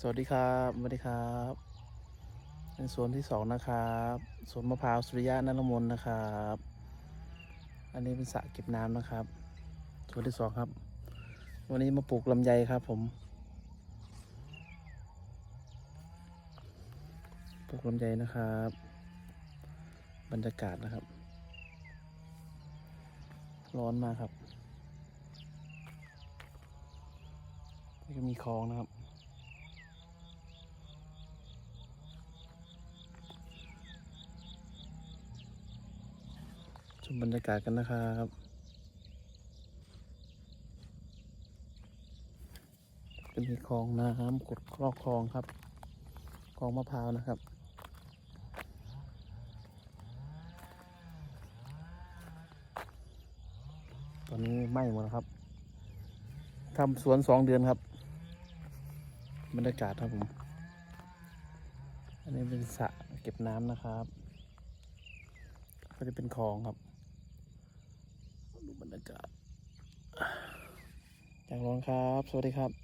สวัสดีครับสวัสดีครับเป็นสวนที่สองนะครับสวนมะพร้าวสุริยะนรมนนะครับ อันนี้เป็นสระเก็บน้ำนะครับสวนที่สองครับ วันนี้มาปลูกลำไยครับ ผมปลูกลำไยนะครับ บรรยากาศนะครับ ร้อนมากครับนี่ก็มีคลองนะครับ ชมบรรยากาศกันนะครับจะมีคลองน้ำกดคลอกคลองครับคลองมะพร้าวนะครับตอนนี้ไหม้หมดแล้วครับทำสวนสองเดือนครับบรรยากาศครับผม อันนี้เป็นสระเก็บน้ำนะครับ ก็จะเป็นคลองครับ ดูบรรยากาศอย่างร้อนครับ สวัสดีครับ